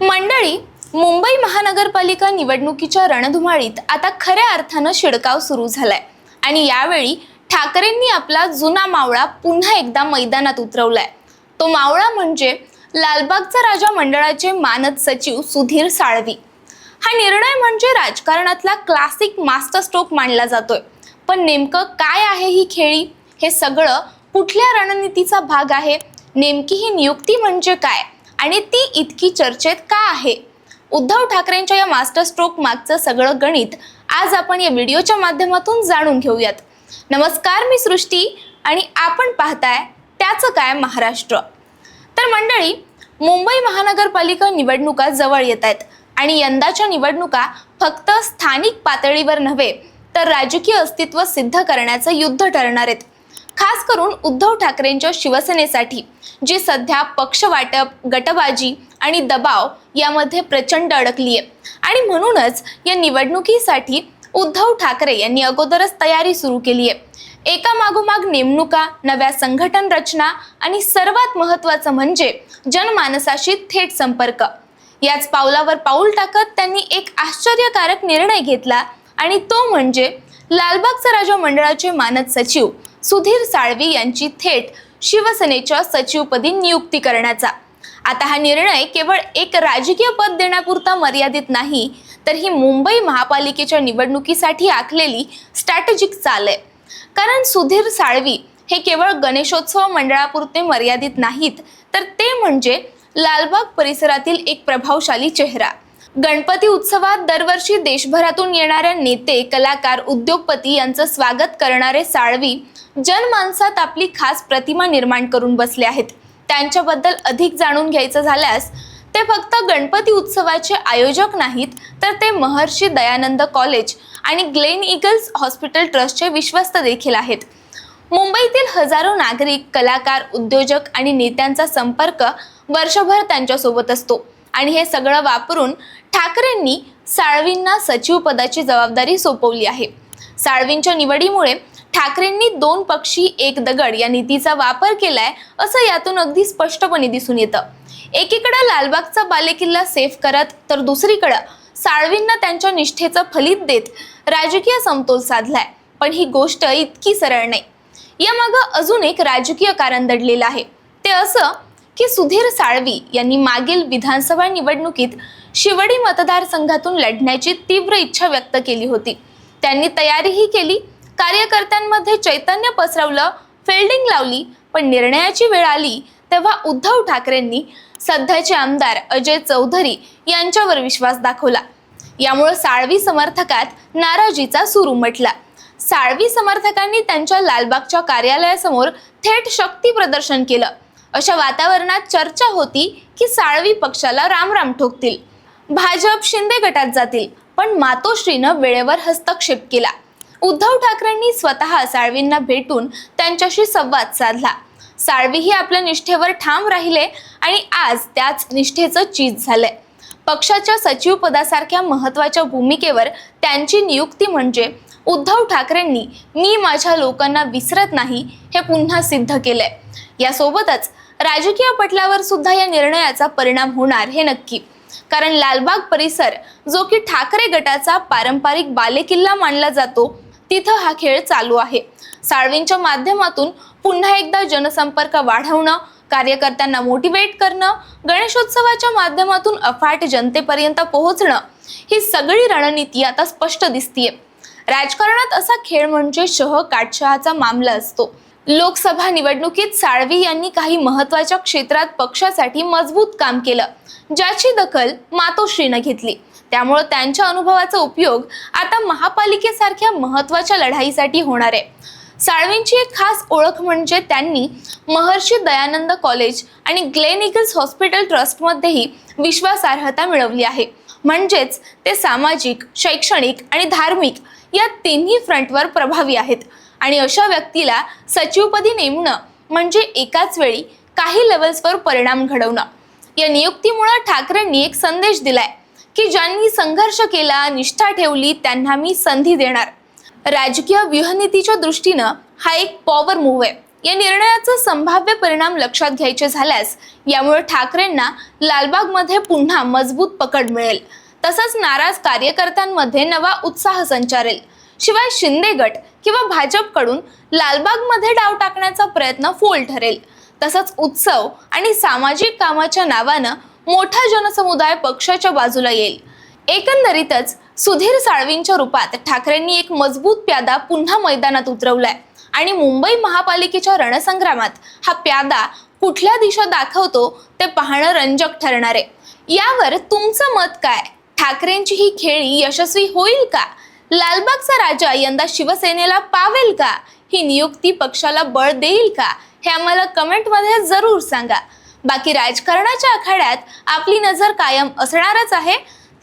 मंडळी मुंबई महानगरपालिका निवडणुकीच्या रणधुमाळीत आता खऱ्या अर्थानं शिडकाव सुरू झालाय. आणि यावेळी ठाकरेंनी आपला जुना मावळा पुन्हा एकदा मैदानात उतरवलाय. तो मावळा म्हणजे लालबागचा राजा मंडळाचे मानद सचिव सुधीर साळवी. हा निर्णय म्हणजे राजकारणातला क्लासिक मास्टर स्ट्रोक मानला जातोय. पण नेमकं काय आहे ही खेळी? हे सगळं कुठल्या रणनीतीचा भाग आहे? नेमकी ही नियुक्ती म्हणजे काय? आणि ती इतकी चर्चेत का आहे? उद्धव ठाकरेंच्या या मास्टर स्ट्रोक मागचं सगळं गणित आज आपण या व्हिडिओच्या माध्यमातून जाणून घेऊयात. नमस्कार मी सृष्टी आणि आपण पाहताय त्याचं काय महाराष्ट्र. तर मंडळी मुंबई महानगरपालिका निवडणुका जवळ येत आहेत आणि यंदाच्या निवडणुका फक्त स्थानिक पातळीवर नव्हे तर राजकीय अस्तित्व सिद्ध करण्याचं युद्ध ठरणार आहेत. खास करून उद्धव ठाकरेंच्या शिवसेनेसाठी जी सध्या पक्षवाटप गटबाजी आणि दबाव यामध्ये प्रचंड अडकली आहे आणि म्हणूनच या निवडणुकीसाठी उद्धव ठाकरे यांनी अगोदरच तयारी सुरू केली आहे एकामागोमाग नेमणुका नव्या संघटन रचना आणि सर्वात महत्त्वाचं म्हणजे जनमानसाशी थेट संपर्क. याच पावलावर पाऊल टाकत त्यांनी एक आश्चर्यकारक निर्णय घेतला आणि तो म्हणजे लालबागचा राजा मंडळाचे मानद सचिव सुधीर साळवी यांची थेट शिवसेनेच्या सचिवपदी नियुक्ती करण्याचा. आता हा निर्णय केवळ एक राजकीय पद देण्यापुरता मर्यादित नाही तर ही मुंबई महापालिकेच्या निवडणुकीसाठी आखलेली स्ट्रॅटेजिक चाल आहे. कारण सुधीर साळवी हे केवळ गणेशोत्सव मंडळापुरते मर्यादित नाहीत तर ते म्हणजे लालबाग परिसरातील एक प्रभावशाली चेहरा. गणपती उत्सवात दरवर्षी देशभरातून येणाऱ्या नेते कलाकार उद्योगपती यांचं स्वागत करणारे साळवी जनमानसात आपली खास प्रतिमा निर्माण करून बसले आहेत. त्यांच्याबद्दल अधिक जाणून घ्यायचं झाल्यास ते फक्त गणपती उत्सवाचे आयोजक नाहीत तर ते महर्षी दयानंद कॉलेज आणि ग्लेन इगल्स हॉस्पिटल ट्रस्टचे विश्वस्त देखील आहेत. मुंबईतील हजारो नागरिक कलाकार उद्योजक आणि नेत्यांचा संपर्क वर्षभर त्यांच्यासोबत असतो. आणि हे सगळं वापरून ठाकरेंनी साळवींना सचिव पदाची जबाबदारी सोपवली आहे. साळवींच्या निवडीमुळे ठाकरेंनी दोन पक्षी एक दगड या नीतीचा वापर केलाय असं यातून अगदी स्पष्टपणे दिसून येतं. एकीकडे लालबागचा बालेकिल्ला सेफ करत तर दुसरीकडं साळवींना त्यांच्या निष्ठेचं फलित देत राजकीय समतोल साधलाय. पण ही गोष्ट इतकी सरळ नाही. यामागं अजून एक राजकीय कारण दडलेलं आहे. ते असं की सुधीर साळवी यांनी मागील विधानसभा निवडणुकीत शिवडी मतदारसंघातून लढण्याची तीव्र इच्छा व्यक्त केली होती. त्यांनी तयारीही केली. कार्यकर्त्यांमध्ये चैतन्य पसरवलं फिल्डिंग लावली पण निर्णयाची वेळ आली तेव्हा उद्धव ठाकरेंनी सध्याचे आमदार अजय चौधरी यांच्यावर विश्वास दाखवला. यामुळे साळवी समर्थकात नाराजीचा सूर उमटला. साळवी समर्थकांनी त्यांच्या लालबागच्या कार्यालयासमोर थेट शक्ती प्रदर्शन केलं. अशा वातावरणात चर्चा होती की साळवी पक्षाला रामराम ठोकतील. भाजप शिंदे गटात जातील पण मातोश्रीनं वेळेवर हस्तक्षेप केला. उद्धव ठाकरेंनी स्वतः साळवींना भेटून त्यांच्याशी संवाद साधला. साळवीही आपल्या निष्ठेवर ठाम राहिले आणि आज त्याच निष्ठेचं चीज झालंय. पक्षाच्या सचिव पदासारख्या महत्त्वाच्या भूमिकेवर त्यांची नियुक्ती म्हणजे उद्धव ठाकरेंनी मी माझ्या लोकांना विसरत नाही हे पुन्हा सिद्ध केलंय. यासोबतच राजकीय पटलावर सुद्धा या निर्णयाचा परिणाम होणार हे नक्की. कारण लालबाग परिसर जो की ठाकरे गटाचा पारंपरिक बालेकिल्ला मानला जातो तिथं हा खेळ चालू आहे. साळवींच्या माध्यमातून पुन्हा एकदा जनसंपर्क वाढवणं कार्यकर्त्यांना मोटिवेट करणं गणेशोत्सवाच्या माध्यमातून अफाट जनतेपर्यंत पोहोचणं ही सगळी रणनीती आता स्पष्ट दिसतीये. राजकारणात असा खेळ म्हणजे शह काटशहाचा मामला असतो. लोकसभा निवडणुकीत साळवी यांनी काही महत्त्वाच्या क्षेत्रात पक्षासाठी मजबूत काम केलं ज्याची दखल मातोश्रीनं घेतली. त्यामुळं त्यांच्या अनुभवाचा उपयोग आता महापालिकेसारख्या महत्त्वाच्या लढाईसाठी होणार आहे. साळवींची एक खास ओळख म्हणजे त्यांनी महर्षी दयानंद कॉलेज आणि ग्लेन इगल्स हॉस्पिटल ट्रस्टमध्येही विश्वासार्हता मिळवली आहे. म्हणजेच ते सामाजिक शैक्षणिक आणि धार्मिक या तिन्ही फ्रंटवर प्रभावी आहेत. आणि अशा व्यक्तीला सचिवपदी नेमणं म्हणजे एकाच वेळी काही लेवल्सवर परिणाम घडवणं. या नियुक्तीमुळे ठाकरेंनी एक संदेश दिलाय की ज्यांनी संघर्ष केला निष्ठा ठेवली त्यांना मी संधी देणार. राजकीय व्यूहनीतीच्या दृष्टीनं हा एक पॉवर मूव्ह आहे. या निर्णयाचा संभाव्य परिणाम लक्षात घ्यायचे झाल्यास यामुळे ठाकरेंना लालबागमध्ये पुन्हा मजबूत पकड मिळेल. तसंच नाराज कार्यकर्त्यांमध्ये नवा उत्साह संचारेल. शिवाय शिंदे गट किंवा भाजपकडून लालबागमध्ये डाव टाकण्याचा प्रयत्न फोल ठरेल. तसंच उत्सव आणि सामाजिक कामाच्या नावानं मोठा जनसमुदाय पक्षाच्या बाजूला येईल. एकंदरीतच सुधीर साळवींच्या रूपात ठाकरेंनी एक मजबूत प्यादा पुन्हा मैदानात उतरवलाय. आणि मुंबई महापालिकेच्या रणसंग्रामात हा प्यादा कुठल्या दिशा दाखवतो ते पाहणं रंजक ठरणार आहे. यावर तुमचं मत काय? ठाकरेंची ही खेळी यशस्वी होईल का? लालबागचा राजा यंदा शिवसेनेला पावेल का? ही नियुक्ती पक्षाला बळ देईल का? हे आम्हाला कमेंटमध्ये जरूर सांगा. बाकी राजकारणाच्या आखाड्यात आपली नजर कायम असणारच आहे.